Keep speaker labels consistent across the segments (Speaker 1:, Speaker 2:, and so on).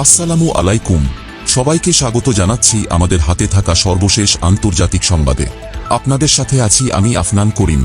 Speaker 1: আসসালামু আলাইকুম। সবাইকে স্বাগত জানাচ্ছি আমাদের হাতে থাকা সর্বশেষ আন্তর্জাতিক সংবাদে। আপনাদের সাথে আছি আমি আফনান করিম।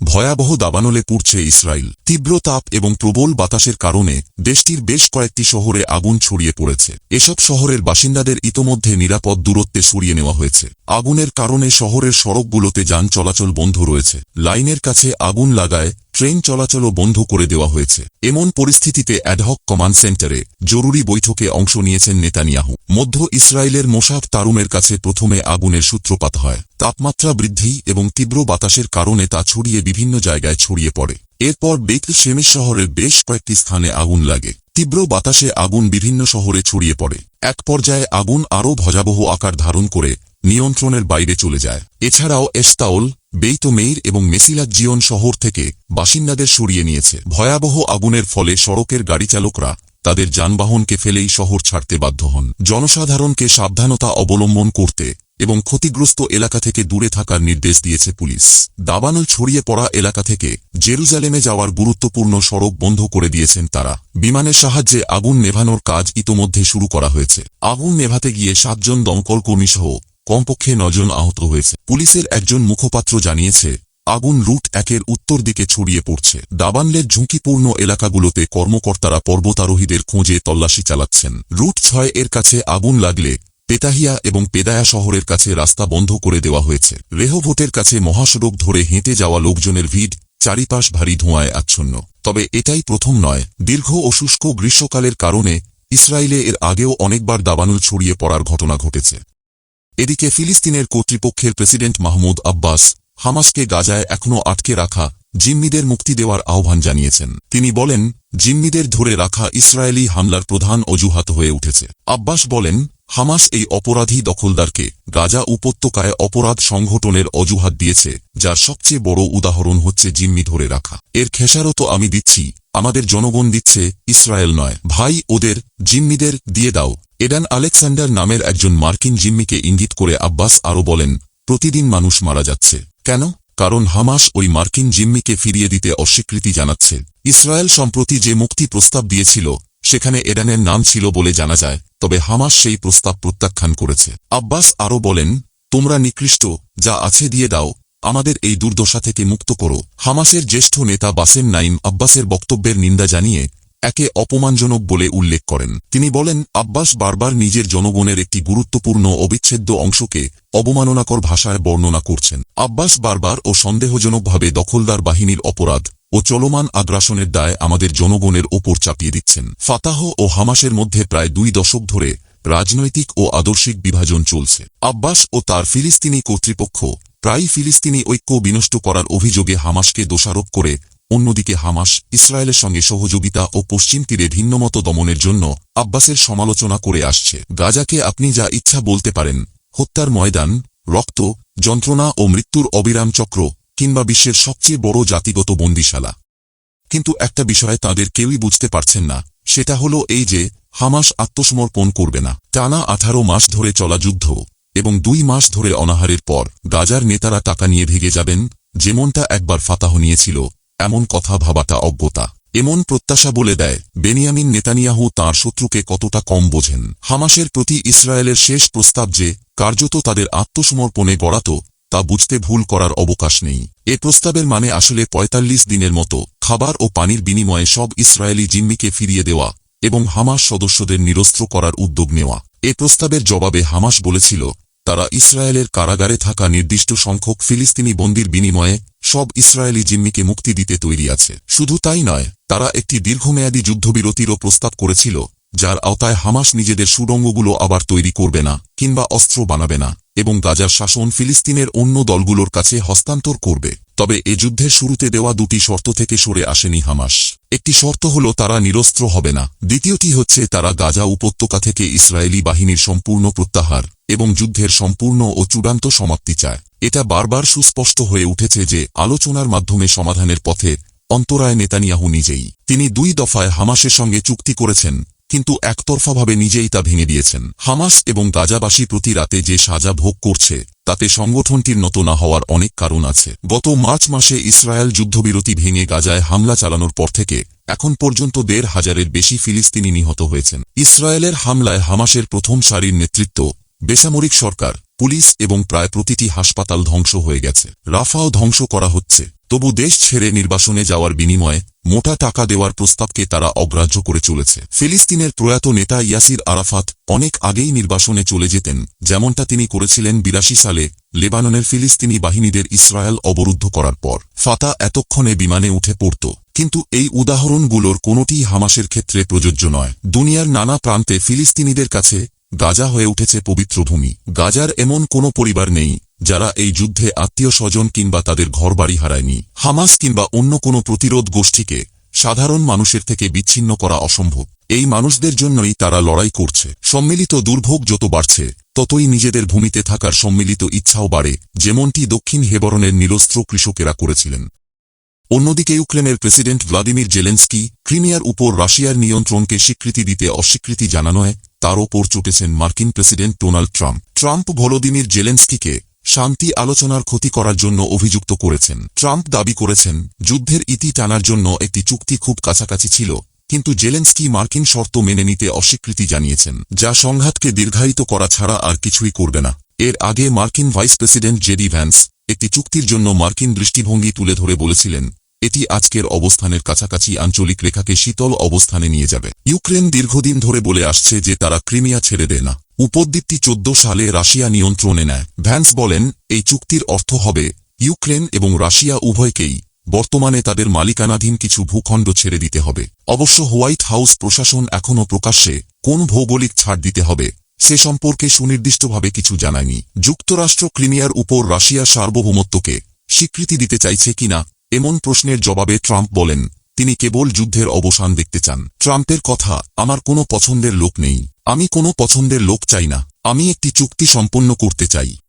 Speaker 1: ভয়াবহ দাবানলে পুড়ছে ইসরায়েল তীব্র তাপ এবং প্রবল বাতাসের কারণে দেশটির বেশ কয়েকটি শহরে আগুন ছড়িয়ে পড়েছে। এসব শহরের বাসিন্দাদের ইতোমধ্যে নিরাপদ দূরত্বে সরিয়ে নেওয়া হয়েছে। আগুনের কারণে শহরের সড়কগুলোতে যান চলাচল বন্ধ রয়েছে। লাইনের কাছে আগুন লাগায় ট্রেন চলাচলও বন্ধ করে দেওয়া হয়েছে। এমন পরিস্থিতিতে অ্যাডহক কমান্ড সেন্টারে জরুরি বৈঠকে অংশ নিয়েছেন নেতানিয়াহু। মধ্য ইসরায়েলের মোশাফ তারুমের কাছে প্রথমে আগুনের সূত্রপাত হয়। তাপমাত্রা বৃদ্ধি এবং তীব্র বাতাসের কারণে তা ছড়িয়ে বিভিন্ন জায়গায় ছড়িয়ে পড়ে। এরপর বেতল শেমিস শহরের বেশ কয়েকটি স্থানে আগুন লাগে। তীব্র বাতাসে আগুন বিভিন্ন শহরে ছড়িয়ে পড়ে। এক পর্যায়ে আগুন আরও ভজাবহ আকার ধারণ করে নিয়ন্ত্রণের বাইরে চলে যায়। এছাড়াও এস্তাওল বেইতোমেইর এবং মেসিলাক জিয়ন শহর থেকে বাসিন্দাদের সরিয়ে নিয়েছে। ভয়াবহ আগুনের ফলে সড়কের গাড়িচালকরা তাদের যানবাহনকে ফেলেই শহর ছাড়তে বাধ্য হন। জনসাধারণকে সাবধানতা অবলম্বন করতে এবং ক্ষতিগ্রস্ত এলাকা থেকে দূরে থাকার নির্দেশ দিয়েছে পুলিশ। দাবানল ছড়িয়ে পড়া এলাকা থেকে জেরুজালেমে যাওয়ার গুরুত্বপূর্ণ সড়ক বন্ধ করে দিয়েছেন তারা। বিমানের সাহায্যে আগুন নেভানোর কাজ ইতোমধ্যে শুরু করা হয়েছে। আগুন নেভাতে গিয়ে সাতজন দমকল কর্মীসহ কমপক্ষে নজন আহত হয়েছে। পুলিশের একজন মুখপাত্র জানিয়েছে, আগুন রুট একের উত্তর দিকে ছড়িয়ে পড়ছে। দাবানলের ঝুঁকিপূর্ণ এলাকাগুলোতে কর্মকর্তারা পর্বতারোহীদের খোঁজে তল্লাশি চালাচ্ছেন। রুট ছয় এর কাছে আগুন লাগলে পেতাহিয়া এবং পেদায়া শহরের কাছে রাস্তা বন্ধ করে দেওয়া হয়েছে। রেহভোটের কাছে মহাসড়ক ধরে হেঁটে যাওয়া লোকজনের ভিড় চারিপাশ ভারী ধোঁয়ায় আচ্ছন্ন। তবে এটাই প্রথম নয়। দীর্ঘ ও শুষ্ক গ্রীষ্মকালের কারণে ইসরায়েলে এর আগেও অনেকবার দাবানল ছড়িয়ে পড়ার ঘটনা ঘটেছে। এদিকে ফিলিস্তিনের কর্তৃপক্ষের প্রেসিডেন্ট মাহমুদ আব্বাস হামাসকে গাজায় এখনও আটকে রাখা জিম্মিদের মুক্তি দেওয়ার আহ্বান জানিয়েছেন। তিনি বলেন, জিম্মিদের ধরে রাখা ইসরায়েলি হামলার প্রধান অজুহাত হয়ে উঠেছে। আব্বাস বলেন, হামাস এই অপরাধী দখলদারকে গাজা উপত্যকায় অপরাধ সংগঠনের অজুহাত দিয়েছে, যার সবচেয়ে বড় উদাহরণ হচ্ছে জিম্মি ধরে রাখা। এর খেসারত আমি দিচ্ছি, আমাদের জনগণ দিচ্ছে, ইসরায়েল নয়। ভাই, ওদের জিম্মিদের দিয়ে দাও। এডান আলেকসান্ডার নামের একজন মার্কিন জিম্মিকে ইঙ্গিত করে আব্বাস আরও বলেন, প্রতিদিন মানুষ মারা যাচ্ছে। কেন? কারণ হামাস ওই মার্কিন জিম্মিকে ফিরিয়ে দিতে অস্বীকৃতি জানাচ্ছে। ইসরায়েল সম্প্রতি যে মুক্তি প্রস্তাব দিয়েছিল, সেখানে এডানের নাম ছিল বলে জানা যায়, তবে হামাস সেই প্রস্তাব প্রত্যাখ্যান করেছে। আব্বাস আরও বলেন, তোমরা নিকৃষ্ট, যা আছে দিয়ে দাও। আমাদের এই দুর্দশা থেকে মুক্ত করো। হামাসের জ্যেষ্ঠ নেতা বাসেম নাইম আব্বাসের বক্তব্যের নিন্দা জানিয়ে একে অপমানজনক বলে উল্লেখ করেন। তিনি বলেন, আব্বাস বারবার নিজের জনগণের একটি গুরুত্বপূর্ণ অবিচ্ছেদ্য অংশকে অবমাননাকর ভাষায় বর্ণনা করছেন। আব্বাস বারবার ও সন্দেহজনকভাবে দখলদার বাহিনীর অপরাধ ও চলমান আগ্রাসনের দায় আমাদের জনগণের ওপর চাপিয়ে দিচ্ছেন। ফাতাহ ও হামাসের মধ্যে প্রায় দুই দশক ধরে রাজনৈতিক ও আদর্শিক বিভাজন চলছে। আব্বাস ও তার ফিলিস্তিনি কর্তৃপক্ষ প্রায়ই ফিলিস্তিনি ঐক্য বিনষ্ট করার অভিযোগে হামাসকে দোষারোপ করে অন্যদিকে হামাস ইসরায়েলের সঙ্গে সহযোগিতা ও পশ্চিম তীরে ভিন্নমত দমনের জন্য আব্বাসের সমালোচনা করে আসছে। গাজাকে আপনি যা ইচ্ছা বলতে পারেন, হত্যার ময়দান, রক্ত, যন্ত্রণা ও মৃত্যুর অবিরাম চক্র কিংবা বিশ্বের সবচেয়ে বড় জাতিগত বন্দিশালা। কিন্তু একটা বিষয়ে তাদের কেউই বুঝতে পারছেন না, সেটা হলো এই যে হামাস আত্মসমর্পণ করবে না। টানা আঠারো মাস ধরে চলা যুদ্ধ এবং দুই মাস ধরে অনাহারের পর গাজার নেতারা টাকা নিয়ে ভেগে যাবেন, যেমনটা একবার ফাতাহ নিয়েছিল এমন কথা ভাবাটা অজ্ঞতা। এমন প্রত্যাশা বলে দেয়, বেনিয়ামিন নেতানিয়াহু তার শত্রুকে কতটা কম বোঝেন। হামাসের প্রতি ইসরায়েলের শেষ প্রস্তাব যে, কার্যত তাদের আত্মসমর্পণে গড়াত, তা বুঝতে ভুল করার অবকাশ নেই। এ প্রস্তাবের মানে আসলে ৪৫ দিনের মতো, খাবার ও পানির বিনিময়ে সব ইসরায়েলি জিম্মিকে ফিরিয়ে দেওয়া এবং হামাস সদস্যদের নিরস্ত্র করার উদ্যোগ নেওয়া। এ প্রস্তাবের জবাবে হামাস বলেছিল তারা ইসরায়েলের কারাগারে থাকা নির্দিষ্ট সংখ্যক ফিলিস্তিনি বন্দির বিনিময়ে সব ইসরায়েলি জিম্মিকে মুক্তি দিতে তৈরি আছে। শুধু তাই নয়, তারা একটি দীর্ঘমেয়াদী যুদ্ধবিরতিরও প্রস্তাব করেছিল, যার আওতায় হামাস নিজেদের সুড়ঙ্গগুলো আবার তৈরি করবে না, কিংবা অস্ত্র বানাবে না। এবং গাজার শাসন ফিলিস্তিনের অন্য দলগুলোর কাছে হস্তান্তর করবে। তবে এ যুদ্ধের শুরুতে দেওয়া দুটি শর্ত থেকে সরে আসেনি হামাস। একটি শর্ত হল, তারা নিরস্ত্র হবে না। দ্বিতীয়টি হচ্ছে, তারা গাজা উপত্যকা থেকে ইসরায়েলি বাহিনীর সম্পূর্ণ প্রত্যাহার এবং যুদ্ধের সম্পূর্ণ ও চূড়ান্ত সমাপ্তি চায়। এটা বারবার সুস্পষ্ট হয়ে উঠেছে যে, আলোচনার মাধ্যমে সমাধানের পথে অন্তরায় নেতানিয়াহু নিজেই। তিনি দুই দফায় হামাসের সঙ্গে চুক্তি করেছেন। কিন্তু একতরফাভাবে নিজেই তা ভেঙে দিয়েছেন। হামাস এবং গাজাবাসী প্রতি রাতে যে সাজা ভোগ করছে, তাতে সংগঠনটির নত না হওয়ার অনেক কারণ আছে। গত মার্চ মাসে ইসরায়েল যুদ্ধবিরতি ভেঙে গাজায় হামলা চালানোর পর থেকে এখন পর্যন্ত দেড় হাজারের বেশি ফিলিস্তিনি নিহত হয়েছেন। ইসরায়েলের হামলায় হামাসের প্রথম সারির নেতৃত্ব বেসামরিক সরকার, পুলিশ এবং প্রায় প্রতিটি হাসপাতাল ধ্বংস হয়ে গেছে। রাফাও ধ্বংস করা হচ্ছে। তবু দেশ ছেড়ে নির্বাসনে যাওয়ার বিনিময়ে মোটা টাকা দেওয়ার প্রস্তাবকে তারা অগ্রাহ্য করে চলেছে। ফিলিস্তিনের প্রয়াত নেতা ইয়াসির আরাফাত অনেক আগেই নির্বাসনে চলে যেতেন, যেমনটা তিনি করেছিলেন বিরাশি সালে লেবাননের ফিলিস্তিনি বাহিনীদের ইসরায়েল অবরুদ্ধ করার পর। ফাতা এতক্ষণে বিমানে উঠে পড়ত। কিন্তু এই উদাহরণগুলোর কোনোটিই হামাসের ক্ষেত্রে প্রযোজ্য নয়। দুনিয়ার নানা প্রান্তে ফিলিস্তিনিদের কাছে গাজা হয়ে উঠেছে পবিত্র ভূমি। গাজার এমন কোনো পরিবার নেই, যারা এই যুদ্ধে আত্মীয় স্বজন কিংবা তাদের ঘরবাড়ি হারায়নি। হামাস কিংবা অন্য কোনো প্রতিরোধ গোষ্ঠীকে সাধারণ মানুষের থেকে বিচ্ছিন্ন করা অসম্ভব। এই মানুষদের জন্যই তারা লড়াই করছে। সম্মিলিত দুর্ভোগ যত বাড়ছে, ততই নিজেদের ভূমিতে থাকার সম্মিলিত ইচ্ছাও বাড়ে, যেমনটি দক্ষিণ হেবরনের নিরস্ত্র কৃষকেরা করেছিলেন। অন্যদিকে ইউক্রেনের প্রেসিডেন্ট ভ্লাদিমির জেলেন্সকি, ক্রিমিয়ার উপর রাশিয়ার নিয়ন্ত্রণকে স্বীকৃতি দিতে অস্বীকৃতি জানানোয় তার ওপর চটেছেন মার্কিন president Donald Trump. Trump Volodymyr জেলেন্সকিকে শান্তি আলোচনার ক্ষতি করার জন্য অভিযুক্ত করেছেন। ট্রাম্প দাবি করেছেন, যুদ্ধের ইতি টানার জন্য একটি চুক্তি খুব কাছাকাছি ছিল, কিন্তু জেলেন্সকি মার্কিন শর্ত মেনে নিতে অস্বীকৃতি জানিয়েছেন, যা সংঘাতকে দীর্ঘায়িত করা ছাড়া আর কিছুই করবে না। এর আগে মার্কিন ভাইস প্রেসিডেন্ট জেডি ভ্যান্স একটি চুক্তির জন্য মার্কিন দৃষ্টিভঙ্গি তুলে ধরে বলেছিলেন এটি আজকের অবস্থানের কাছাকাছি আঞ্চলিক রেখাকে শীতল অবস্থানে নিয়ে যাবে। ইউক্রেন দীর্ঘদিন ধরে বলে আসছে যে তারা ক্রিমিয়া ছেড়ে দেয় না। উপদ্বীপটি চোদ্দ সালে রাশিয়া নিয়ন্ত্রণে নেয়। ভ্যান্স বলেন, এই চুক্তির অর্থ হবে, ইউক্রেন এবং রাশিয়া উভয়কেই, বর্তমানে তাদের মালিকানাধীন কিছু ভূখণ্ড ছেড়ে দিতে হবে। অবশ্য হোয়াইট হাউস প্রশাসন এখনও প্রকাশ্যে কোন ভৌগোলিক ছাড় দিতে হবে, সে সম্পর্কে সুনির্দিষ্টভাবে কিছু জানায়নি। যুক্তরাষ্ট্র ক্রিমিয়ার উপর রাশিয়ার সার্বভৌমত্বকে স্বীকৃতি দিতে চাইছে কিনা এমন প্রশ্নের জবাবে ট্রাম্প বলেন, তিনি কেবল যুদ্ধের অবসান দেখতে চান। ট্রাম্পের কথা, আমার কোনো পছন্দের লোক নেই। আমি কোনো পছন্দের লোক চাই না। আমি একটি চুক্তি সম্পন্ন করতে চাই।